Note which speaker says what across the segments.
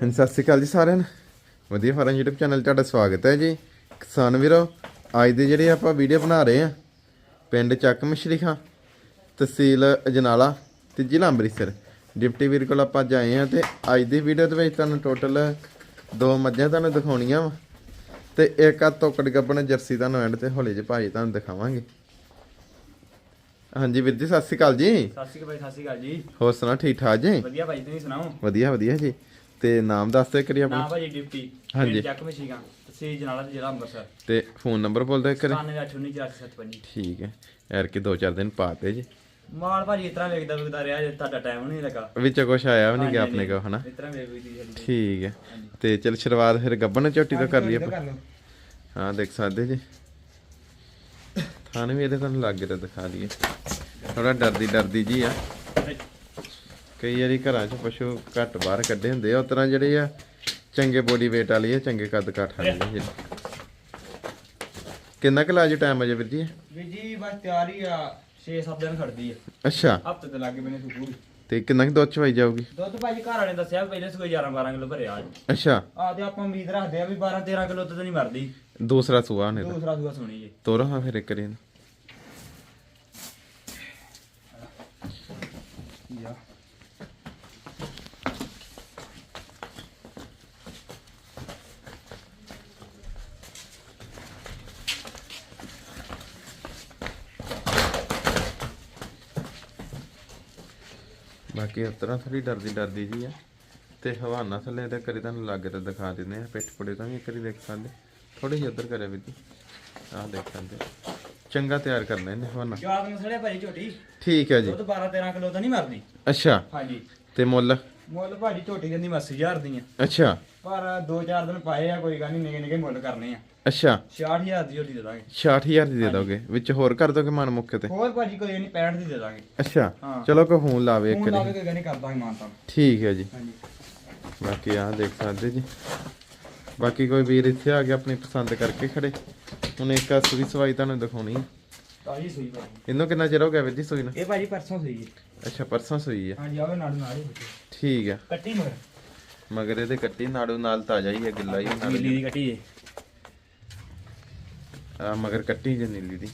Speaker 1: ਹਾਂਜੀ ਸਤਿ ਸ਼੍ਰੀ ਅਕਾਲ ਜੀ ਸਾਰਿਆਂ ਨੂੰ। ਵਧੀਆ ਫਾਰਮ YouTube ਚੈਨਲ ਤੁਹਾਡਾ ਸਵਾਗਤ ਹੈ ਜੀ। ਕਿਸਾਨ ਵੀਰੋ ਅੱਜ ਦੇ ਜਿਹੜੇ ਆਪਾਂ ਵੀਡੀਓ ਬਣਾ ਰਹੇ ਆ ਪਿੰਡ ਚੱਕ ਮਛਲੀ ਖਾਂ ਤਹਿਸੀਲ ਅਜਨਾਲਾ ਤੇ ਜ਼ਿਲ੍ਹਾ ਅੰਮ੍ਰਿਤਸਰ। ਡਿਪਟੀ ਵੀਰ ਕੋਲ ਆਪਾਂ ਅੱਜ ਆਏ ਆ ਤੇ ਅੱਜ ਦੀ ਵੀਡੀਓ ਦੇ ਵਿੱਚ ਤੁਹਾਨੂੰ ਟੋਟਲ ਦੋ ਮੱਝਾਂ ਤੁਹਾਨੂੰ ਦਿਖਾਉਣੀਆਂ ਵਾ ਤੇ ਇੱਕ ਆ ਤੋਕੜ ਗੱਬਣ ਜਰਸੀ ਤੁਹਾਨੂੰ ਐਂਡ ਤੇ ਹੌਲੀ ਜਿਹੀ ਭਾਜੀ ਤੁਹਾਨੂੰ ਦਿਖਾਵਾਂਗੇ। ਹਾਂਜੀ ਵੀਰ ਜੀ ਸਤਿ ਸ਼੍ਰੀ ਅਕਾਲ ਜੀ।
Speaker 2: ਸਤਿ ਸ਼੍ਰੀ ਅਕਾਲ ਭਾਈ ਸਤਿ ਸ਼੍ਰੀ ਅਕਾਲ ਜੀ।
Speaker 1: ਹੋਰ ਸੁਣਾ ਠੀਕ ਠਾਕ ਜੀ?
Speaker 2: ਵਧੀਆ ਭਾਈ ਤੁਸੀਂ ਸੁਣਾਓ?
Speaker 1: ਵਧੀਆ ਵਧੀਆ ਜੀ। ਤੇ ਨਾਮ ਦੱਸ ਦਿਓ ਕਰੀ ਆਪਣਾ।
Speaker 2: ਨਾਮ ਭਾਜੀ ਡਿਪਟੀ
Speaker 1: ਹਾਂਜੀ।
Speaker 2: ਚੱਕ ਮਸ਼ੀਗਾ ਤਹਿਸੀਲ ਜਨਾਲਾ ਤੇ ਜ਼ਿਲ੍ਹਾ ਅੰਮ੍ਰਿਤਸਰ।
Speaker 1: ਤੇ ਫੋਨ ਨੰਬਰ ਬੋਲ ਦਿਓ ਕਰੀ
Speaker 2: 98194775
Speaker 1: ਠੀਕ ਹੈ ਯਾਰ ਕਿ ਦੋ ਚਾਰ ਦਿਨ ਪਾਤੇ ਜੀ।
Speaker 2: ਮਾਲ ਭਾਜੀ ਇਸ ਤਰ੍ਹਾਂ ਵੇਖਦਾ ਵੇਖਦਾ ਰਿਹਾ ਜੇ ਤੁਹਾਡਾ ਟਾਈਮ ਨਹੀਂ ਲੱਗਾ।
Speaker 1: ਵਿੱਚ ਕੁਛ ਆਇਆ ਵੀ ਨਹੀਂ ਗਿਆ ਆਪਣੇ ਕੋ ਹਨਾ?
Speaker 2: ਇਸ ਤਰ੍ਹਾਂ ਵੇਖ ਵੇਖਦੀ ਚੱਲੀ
Speaker 1: ਠੀਕ ਹੈ। ਤੇ ਚਲ ਸ਼ੁਰੂਆਤ ਫਿਰ ਗੱਬਨ ਝੋਟੀ ਤੋਂ ਕਰ ਲਈਏ ਆਪਾਂ। ਹਾਂ ਦੇਖ ਸਕਦੇ ਜੀ। ਥਾਣੇ ਵੀ ਇਹਦੇ ਤੁਹਾਨੂੰ ਲੱਗ ਰਿਹਾ ਦਿਖਾ ਦਈਏ। ਥੋੜਾ ਡਰਦੀ ਡਰਦੀ ਜੀ ਆ। ਕਈ ਵਾਰੀ ਘਰਾਂ 'ਚ ਪਸ਼ੂ ਘੱਟ ਬਾਹਰ ਕੱਢੇ ਹੁੰਦੇ ਆ ਉਸ ਤਰ੍ਹਾਂ ਜਿਹੜੇ ਆ ਚੰਗੇ ਬੋਡੀ weight ਵਾਲੀ ਆ ਚੰਗੇ ਕੱਦ ਕਾਠ ਵਾਲੀ ਆ ਜਿਹੜੀ। ਕਿੰਨਾ ਕੁ ਲਾਜ ਟਾਈਮ ਅਜੇ ਵੀਰ ਜੀ?
Speaker 2: ਵੀ ਜੀ ਬਸ ਤਿਆਰੀ ਆ 6-7 ਦਿਨ ਖੜਦੀ ਆ।
Speaker 1: ਅੱਛਾ।
Speaker 2: ਹਫ਼ਤੇ ਤੇ ਲੱਗੇ ਮੈਨੇ ਸੁਪੂਰੀ
Speaker 1: ਤੇ ਕਿੰਨਾ ਕੁ ਦੁੱਧ ਚਵਾਈ ਜਾਊਗੀ?
Speaker 2: ਦੁੱਧ ਭਾਜੀ ਘਰ ਵਾਲੇ ਨੇ ਦੱਸਿਆ ਵੀ ਪਹਿਲੇ ਸੂਏ 11-12 ਕਿਲੋ ਭਰਿਆ ਅੱਜ।
Speaker 1: ਅੱਛਾ।
Speaker 2: ਆ ਤੇ ਆਪਾਂ ਉਮੀਦ ਰੱਖਦੇ ਆ ਵੀ 12-13 ਕਿਲੋ ਤੇ ਨਹੀਂ ਮਰਦੀ।
Speaker 1: ਦੂਸਰਾ ਸੂਆ ਨੇ
Speaker 2: ਦੂਸਰਾ ਸੂਆ ਸੁਣੀ ਜੀ।
Speaker 1: ਤੋਰਾ ਹਾਂ ਫਿਰ ਇੱਕ rin
Speaker 2: ਯਾ
Speaker 1: ਬਾਕੀ ਉਸ ਤਰ੍ਹਾਂ ਥੋੜੀ ਡਰਦੀ ਡਰਦੀ ਜੀ ਆ। ਤੇ ਹਵਾਨਾ ਥੱਲੇ ਤੇ ਕਰੀ ਤੁਹਾਨੂੰ ਲੱਗ ਤੇ ਦਿਖਾ ਦਿੰਦੇ ਆ ਪਿੱਠ ਪੁੜੇ ਤਾਂ ਵੀ ਇੱਕ ਵਾਰੀ ਦੇਖ ਸਕਦੇ। ਥੋੜੀ ਜਿਹੀ ਉੱਧਰ ਕਰਿਆ ਵੀ ਆਹ ਦੇਖ ਸਕਦੇ ਚੰਗਾ ਤਿਆਰ ਕਰਨਾ ਇਹਨੇ ਹਵਾਨਾ।
Speaker 2: ਯਾਦ ਮਸਲੇ ਭਾਜੀ ਝੋਟੀ?
Speaker 1: ਠੀਕ ਹੈ ਜੀ।
Speaker 2: ਦੁੱਧ 12-13 ਕਿਲੋ ਤਾਂ ਨਹੀਂ ਮਰਦੀ
Speaker 1: ਅੱਛਾ।
Speaker 2: ਹਾਂਜੀ।
Speaker 1: ਤੇ ਮੁੱਲ?
Speaker 2: ਮੁੱਲ ਭਾਜੀ ਝੋਟੀ ਕਹਿੰਦੀ ਮੈਂ 80000 ਦੀ ਆ।
Speaker 1: ਅੱਛਾ।
Speaker 2: ਪਰ 2-4 ਦਿਨ ਪਾਏ ਆ ਕੋਈ ਗੱਲ ਨਹੀਂ ਨਿੱਕੇ ਨਿੱਕੇ ਮੁੱਲ ਕਰਨੇ ਆ।
Speaker 1: ਅੱਛਾ।
Speaker 2: 66000 ਦੀ ਝੋਟੀ ਦੇ ਦਾਂਗੇ।
Speaker 1: 66000 ਦੀ ਦੇ ਦੋਗੇ? ਵਿੱਚ ਹੋਰ ਕਰ ਦੋਗੇ ਮਨ ਮੁੱਕੇ ਤੇ?
Speaker 2: ਹੋਰ ਭਾਜੀ ਕੋਈ ਨਹੀਂ 65 ਦੀ ਦੇ ਦਾਂਗੇ।
Speaker 1: ਅੱਛਾ।
Speaker 2: ਹਾਂ।
Speaker 1: ਚਲੋ ਕੋਈ ਫੋਨ ਲਾਵੇ ਇੱਕ
Speaker 2: ਫੋਨ ਲਾ ਕੇ ਕੋਈ ਗੱਲ ਨਹੀਂ ਕਰ ਦਾਂਗੇ ਮਾਨਤਾ
Speaker 1: ਠੀਕ ਹੈ ਜੀ।
Speaker 2: ਹਾਂਜੀ।
Speaker 1: ਬਾਕੀ ਆਹ ਦੇਖ ਸਕਦੇ ਜੀ। ਬਾਕੀ ਕੋਈ ਵੀਰ ਇੱਥੇ ਆ ਕੇ ਆਪਣੀ ਪਸੰਦ ਕਰਕੇ ਖੜੇ। ਹੁਣ ਇੱਕ ਆ ਸੂਈ ਸਵਾਈ ਤੁਹਾਨੂੰ ਦਿਖਾਉਣੀ ਹੈ
Speaker 2: ਤਾਜੀ ਸੂਈ ਭਾਜੀ।
Speaker 1: ਇਹਨੂੰ ਕਿੰਨਾ ਚਿਰ ਹੋ ਗਿਆ ਵੀਰ ਜੀ ਸੂਈ ਨੂੰ?
Speaker 2: ਇਹ ਭਾਜੀ ਪਰਸੋਂ ਸੂਈ ਹੈ
Speaker 1: ਅੱਛਾ ਪਰਸੋਂ ਸੂਈ ਹੈ
Speaker 2: ਹਾਂਜੀ ਆਵੇ ਨਾਲ ਨਾਲ ਹੀ ਬੱਚੇ।
Speaker 1: ਠੀਕ ਹੈ
Speaker 2: ਕੱਟੀ ਮਗਰ।
Speaker 1: ਮਗਰ ਇਹਦੇ ਕੱਟੀ ਨਾੜੂ ਨਾਲ ਤਾਜ਼ਾ ਹੀ ਹੈ ਗਿੱਲਾ ਹੀ
Speaker 2: ਨੀਲੀ ਦੀ ਕੱਟੀ
Speaker 1: ਆ ਮਗਰ ਕੱਟੀ ਜੇ ਨੀਲੀ ਦੀ।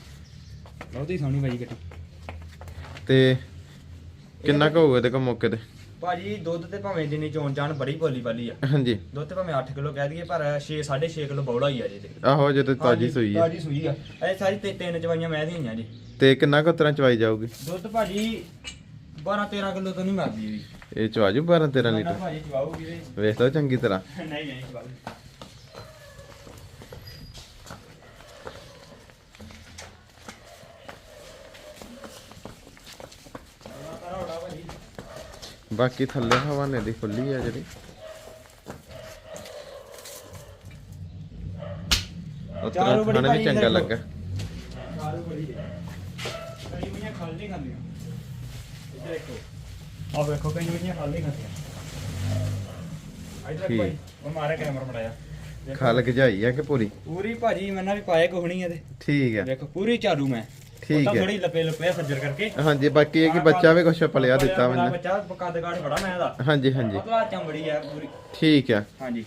Speaker 2: ਬਹੁਤ ਹੀ ਸੋਹਣੀ ਭਾਜੀ ਕੱਟੀ।
Speaker 1: ਤੇ ਕਿੰਨਾ ਕੁ ਹੋਊਗਾ ਇਹਦੇ ਕੋ ਮੌਕੇ ਤੇ?
Speaker 2: ਭਾਜੀ ਦੁੱਧ ਤੇ ਭਾਵੇਂ ਜਿੰਨੀ ਚੋਣ ਚਾਣ ਬੜੀ ਭੋਲੀ ਭਾਲੀ ਆ।
Speaker 1: ਹਾਂਜੀ।
Speaker 2: ਦੁੱਧ ਤੇ ਭਾਵੇਂ 8 ਕਿਲੋ ਕਹਿ ਦਈਏ ਪਰ 6 6.5 ਕਿਲੋ ਬੌੜਾ ਹੀ ਆ ਜੀ ਤੇ।
Speaker 1: ਆਹੋ ਜਦੋਂ ਤਾਜ਼ੀ ਸੂਈ ਹੈ
Speaker 2: ਤਾਜੀ ਸੂਈ ਆ। ਇਹ ਸਾਰੀ ਤੇ ਤਿੰਨ ਚਵਾਈਆਂ ਮੈਂ ਦੀਆਂ ਜੀ।
Speaker 1: ਤੇ ਕਿੰਨਾ ਕੁ ਤਰ੍ਹਾਂ ਚਵਾਈ ਜਾਊਗੀ?
Speaker 2: ਦੁੱਧ ਭਾਜੀ 12 13 ਕਿਲੋ ਤਾਂ ਨਹੀਂ ਮਰਦੀ ਵੀ
Speaker 1: ਇਹ ਚਵਾਜੂ 12 13
Speaker 2: ਨਾ
Speaker 1: ਲੀਟਰ?
Speaker 2: ਭਾਜੀ ਚਵਾਉਗੀ ਤੇ
Speaker 1: ਵੇਖ ਲਓ ਚੰਗੀ ਤਰ੍ਹਾਂ।
Speaker 2: ਨਹੀਂ ਨਹੀਂ ਚਵਾਉਗੀ
Speaker 1: ਬਾਕੀ ਥੱਲੇ ਹਵਾਨੇ ਦੀ ਖੁੱਲੀ ਆ ਜਿਹੜੀ। ਉਤਰਾ
Speaker 2: ਚਾਰੋਂ ਬੜੀ
Speaker 1: ਖਾਣੇ ਵੀ ਚੰਗਾ। ਲੱਗਾ।
Speaker 2: ਸਾਰੂ ਬੜੀ ਹੈ ਕਈ ਮੀਆਂ ਖਲ ਨਹੀਂ ਖਾਂਦੀਆਂ। ਇੱਧਰ ਦੇਖੋ। ਆਹ ਵੇਖੋ ਕਈ ਮੀਆਂ ਖਲ ਨਹੀਂ ਖਾਂਦੀਆਂ। ਇੱਧਰ
Speaker 1: ਠੀਕ।
Speaker 2: ਭਾਈ ਉਹ ਮਾਰੇ ਕੈਮਰਾ ਮੜਾਇਆ।
Speaker 1: ਖਲ ਗਜਾਈ ਆ ਕਿ ਪੂਰੀ?
Speaker 2: ਪੂਰੀ ਭਾਜੀ ਮੈਨਾਂ ਵੀ ਪਾਏ ਕੋਹਣੀ ਇਹਦੇ।
Speaker 1: ਠੀਕ ਹੈ
Speaker 2: ਦੇਖੋ ਪੂਰੀ ਚਾਲੂ ਮੈਂ।
Speaker 1: ਠੀਕ ਹੈ।
Speaker 2: ਥੋੜੀ ਲੱਪੇ ਲੱਪੇ ਸੱਜਰ ਕਰਕੇ।
Speaker 1: ਹਾਂਜੀ ਬਾਕੀ ਇਹ ਕਿ ਬੱਚਾ ਵੀ ਕੁਛ ਪਲਿਆ ਦਿੱਤਾ
Speaker 2: ਬੜਾ
Speaker 1: ਮੈਨੂੰ।
Speaker 2: ਬੱਚਾ ਕੱਦ ਕਾਠ ਬੜਾ ਮੈਂ
Speaker 1: ਹਾਂਜੀ ਹਾਂਜੀ।
Speaker 2: ਚਮੜੀ ਪੂਰੀ।
Speaker 1: ਠੀਕ ਹੈ
Speaker 2: ਹਾਂਜੀ।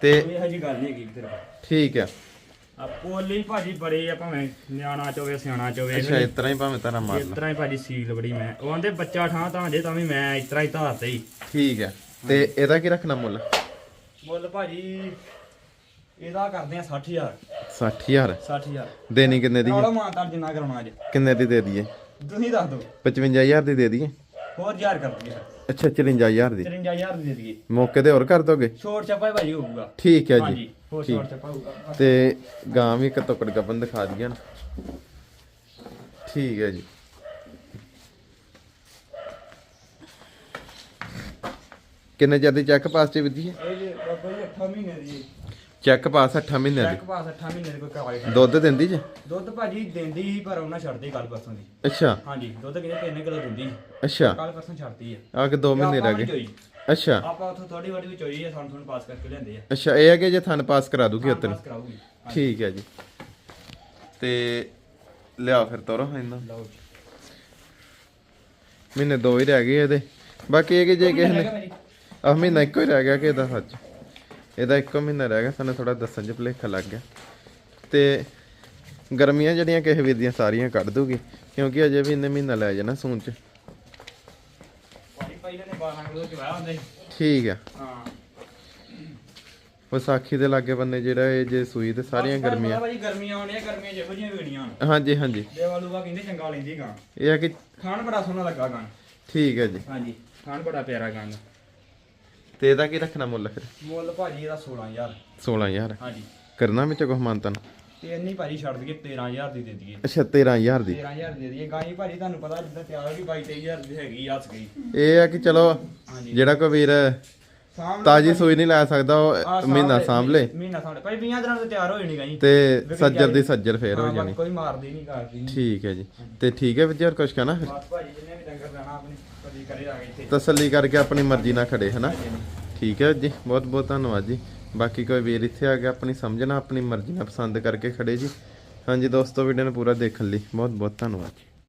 Speaker 1: ਤੇ
Speaker 2: ਕੋਈ ਇਹੋ ਜੀ ਗੱਲ ਨਹੀਂ ਹੈਗੀ ਕਿਤੇ
Speaker 1: ਠੀਕ ਹੈ
Speaker 2: ਪੋਲੀ ਭਾਜੀ ਬੜੇ ਆ ਭਾਵੇਂ ਨਿਆਣਾ ਚੋਵੇ ਸਿਆਣਾ ਚੋਵੇ
Speaker 1: ਅੱਛਾ ਇਸ ਤਰ੍ਹਾਂ ਹੀ ਭਾਵੇਂ ਤਾਰਾ ਮਾਰ
Speaker 2: ਇਸ ਤਰ੍ਹਾਂ ਹੀ ਭਾਜੀ ਸੀਲ ਬੜੀ ਮੈਂ। ਉਹ ਆਂਦੇ ਬੱਚਾ ਠਾਂ ਤਾਂ ਜੇ ਤਾਂ ਵੀ ਮੈਂ ਇਸ ਤਰ੍ਹਾਂ ਹੀ ਧਾਰਤੇ ਹੀ।
Speaker 1: ਠੀਕ ਹੈ ਤੇ ਇਹਦਾ ਕੀ ਰੱਖਣਾ ਮੁੱਲ?
Speaker 2: ਮੁੱਲ ਭਾਜੀ ਇਹਦਾ ਕਰਦੇ ਆ 60000
Speaker 1: 60000
Speaker 2: 60000
Speaker 1: ਦੇਣੀ ਕਿੰਨੇ ਦੀ ਹੈ?
Speaker 2: ਨਾਲੋਂ ਮਾਨਤਾਰ ਜਿੰਨਾ ਕਰਾਉਣਾ ਅੱਜ।
Speaker 1: ਕਿੰਨੇ ਦੀ ਦੇ ਦਈਏ?
Speaker 2: ਤੁਸੀਂ ਦੱਸ ਦਿਓ।
Speaker 1: 55000 ਦੀ ਦੇ ਦਈਏ?
Speaker 2: ਹੋਰ ਹਜ਼ਾਰ ਕਰ ਦਈਏ।
Speaker 1: ਅੱਛਾ 54000 ਦੀ।
Speaker 2: 53000 ਦੀ ਦੇ ਦਈਏ।
Speaker 1: ਮੌਕੇ ਤੇ ਹੋਰ ਕਰ ਦੋਗੇ?
Speaker 2: ਛੋਟ ਛਪਾ ਹੀ ਭਾਜੀ ਹੋਊਗਾ।
Speaker 1: ਠੀਕ ਹੈ
Speaker 2: ਹਾਂਜੀ
Speaker 1: ਜੀ
Speaker 2: ਹੋਰ। ਛੋਟ ਛਪਾ ਹੋਊਗਾ।
Speaker 1: ਤੇ ਗਾਂ ਵੀ ਇੱਕ ਟੁਕੜ ਗੱਬਨ ਦਿਖਾ ਦਈਏ ਨਾ। ਠੀਕ ਹੈ ਜੀ। ਕਿੰਨੇ ਚਿਰ ਦੀ ਚੈੱਕ ਪਾਸ ਵਿਧੀ ਹੈ?
Speaker 2: ਇਹ ਜੀ ਬਾਬਾ ਜੀ 8 ਮਹੀਨੇ ਦੀ
Speaker 1: ਚੈੱਕ ਪਾਸ 8 ਮਹੀਨਿਆਂ
Speaker 2: ਚੈੱਕ ਪਾਸ 8 ਮਹੀਨੇ ਦੀ ਕੋਈ ਕਾਗਜ਼ ਨਹੀਂ।
Speaker 1: ਦੁੱਧ ਦਿੰਦੀ ਜੇ?
Speaker 2: ਦੁੱਧ ਭਾਜੀ ਦਿੰਦੀ ਸੀ ਪਰ ਉਹਨਾਂ ਛੱਡਦੀ ਕੱਲ ਪਰਸੋਂ ਦੀ।
Speaker 1: ਅੱਛਾ।
Speaker 2: ਹਾਂਜੀ ਦੁੱਧ ਕਿਤੇ 3 ਕਿਲੋ ਦਿੰਦੀ
Speaker 1: ਅੱਛਾ।
Speaker 2: ਕੱਲ ਪਰਸੋਂ ਛੱਡਦੀ ਆ।
Speaker 1: ਆ ਕੇ 2 ਮਹੀਨੇ ਰਹਿ ਗਏ। ਅੱਛਾ।
Speaker 2: ਆਪਾਂ ਉੱਥੋਂ ਥੋੜੀ ਵੱਡੀ ਵੀ ਚੋਈ ਆ ਸਾਨੂੰ ਤੁਹਾਨੂੰ ਪਾਸ ਕਰਕੇ ਲਿਆਂਦੇ ਆ।
Speaker 1: ਅੱਛਾ ਇਹ ਹੈ ਕਿ ਜੇ ਥਨ ਪਾਸ ਕਰਾ ਦੂਗੀ
Speaker 2: ਪਾਸ ਕਰਾਊਗੀ।
Speaker 1: ਠੀਕ ਹੈ ਜੀ। ਤੇ ਲਿਆ ਫਿਰ ਤੋਰੋ ਇਹਨਾਂ।
Speaker 2: ਲਓ ਜੀ।
Speaker 1: ਮਹੀਨੇ ਦੋ ਹੀ ਰਹਿ ਗਏ ਇਹਦੇ। ਬਾਕੀ ਇਹ ਕਿ ਜੇ ਕਿਸੇ ਨੇ
Speaker 2: ਹੈਗਾ ਮੇਰੀ।
Speaker 1: ਆ ਮਹੀਨਾ ਇੱਕੋ ਹੀ ਰਹਿ ਗਿਆ ਕਿ ਇਹਦਾ ਸੱਚ। ਇਹਦਾ ਇੱਕੋ ਮਹੀਨਾ ਰਹਿ ਗਿਆ ਸਾਨੂੰ ਥੋੜਾ ਦੱਸਣ 'ਚ ਭੁਲੇਖਾ ਲੱਗ ਗਿਆ। ਤੇ ਗਰਮੀਆਂ ਜਿਹੜੀਆਂ ਕਿਸੇ ਵੀਰ ਦੀਆਂ ਸਾਰੀਆਂ ਕੱਢ ਦੂਗੀ ਕਿਉਂਕਿ ਅਜੇ ਵੀ ਇਹਨੇ ਮਹੀਨਾ ਲੈ ਜਾਣਾ ਸੂਣ 'ਚ।
Speaker 2: ਭਾਜੀ ਪਹਿਲੇ ਨੇ 12 ਕਿਲੋ ਚਵਾਇਆ ਹੁੰਦਾ ਸੀ
Speaker 1: ਠੀਕ ਆ।
Speaker 2: ਹਾਂ
Speaker 1: ਵਿਸਾਖੀ ਦੇ ਲਾਗੇ ਬੰਨੇ ਜਿਹੜਾ ਇਹ ਜੇ ਸੂਈ ਤੇ ਸਾਰੀਆਂ ਗਰਮੀਆਂ।
Speaker 2: ਭਾਜੀ ਗਰਮੀਆਂ ਆਉਣੀਆਂ ਗਰਮੀਆਂ ਜਿਹੋ ਜਿਹੀਆਂ ਵੀਣੀਆਂ
Speaker 1: ਹਾਂਜੀ ਹਾਂਜੀ।
Speaker 2: ਦੇਵਾਲੂਗਾ ਕਹਿੰਦੇ ਚੰਗਾ ਲੈਂਦੀ ਗਾਂ।
Speaker 1: ਇਹ ਆ ਕਿ
Speaker 2: ਖਾਣ ਬੜਾ ਸੋਹਣਾ ਲੱਗਾ ਗਾਂ।
Speaker 1: ਠੀਕ ਹੈ ਜੀ।
Speaker 2: ਹਾਂਜੀ ਖਾਣ ਬੜਾ ਪਿਆਰਾ ਗਾਂ। ਦਾ।
Speaker 1: ਤੇ ਇਹਦਾ ਕੀ ਰੱਖਣਾ ਮੁੱਲ ਫਿਰ?
Speaker 2: ਮੁੱਲ ਭਾਜੀ ਇਹਦਾ 16000
Speaker 1: 16000
Speaker 2: ਹਾਂਜੀ।
Speaker 1: ਕਰਨਾ ਵਿੱਚ ਕੁਝ ਮੰਨਤਨ?
Speaker 2: ਤੇ ਇੰਨੀ ਭਾਜੀ ਛੱਡ ਦਈਏ 13000 ਦੀ ਦੇ ਦਈਏ।
Speaker 1: ਅੱਛਾ 13000 ਦੀ।
Speaker 2: 13000 ਦੇ ਦਈਏ। ਗਾਂ ਹੀ ਭਾਜੀ ਤੁਹਾਨੂੰ ਪਤਾ ਜਿੱਦਾਂ ਤਿਆਰ ਹੋ ਗਈ 22 23000 ਦੀ ਹੈਗੀ ਹੱਸ ਗਈ।
Speaker 1: ਇਹ ਆ ਕਿ ਚਲੋ ਜਿਹੜਾ ਕੋਈ ਵੀਰ ਤਾਜੀ ਸੂਈ ਨਹੀਂ ਲੈ ਸਕਦਾ ਉਹ ਮਹੀਨਾ
Speaker 2: ਲੇ ਮਹੀਨਾ ਲੈ ਭਾਈ 20 ਦਿਨਾਂ ਤੇ ਤਿਆਰ ਹੋ ਜਾਣੀ ਗਾਂ ਜੀ।
Speaker 1: ਤੇ ਸੱਜਰ ਦੀ ਸੱਜਰ ਫੇਰ ਹੋ ਜਾਣੀ।
Speaker 2: ਕੋਈ ਮਾਰਦੀ ਨਹੀਂ ਕਰਦੀ
Speaker 1: ਠੀਕ ਹੈ ਜੀ। ਤੇ ਠੀਕ ਹੈ ਵਿਜੇ ਹੋਰ ਕੁਝ ਕਹਿਣਾ ਫਿਰ?
Speaker 2: ਬਸ ਭਾਜੀ ਜਿੰਨੇ ਵੀ ਡੰਗਰ ਲੈਣਾ ਆਪਣੀ ਕਦੀ ਆ ਗਏ
Speaker 1: ਤਸੱਲੀ ਕਰਕੇ ਆਪਣੀ ਮਰਜ਼ੀ ਨਾਲ ਖੜੇ, ਹਨਾ? ਠੀਕ ਹੈ ਜੀ, ਬਹੁਤ ਬਹੁਤ ਧੰਨਵਾਦ ਜੀ। ਬਾਕੀ ਕੋਈ ਵੀਰ ਇੱਥੇ ਆ ਕੇ ਆਪਣੀ ਸਮਝਣਾ, ਆਪਣੀ ਮਰਜ਼ੀ ਨਾਲ ਪਸੰਦ ਕਰਕੇ ਖੜੇ ਜੀ। ਹਾਂਜੀ ਦੋਸਤੋ ਵੀਡੀਓ ਨੂੰ ਪੂਰਾ ਦੇਖਣ ਲਈ ਬਹੁਤ ਬਹੁਤ ਧੰਨਵਾਦ ਜੀ।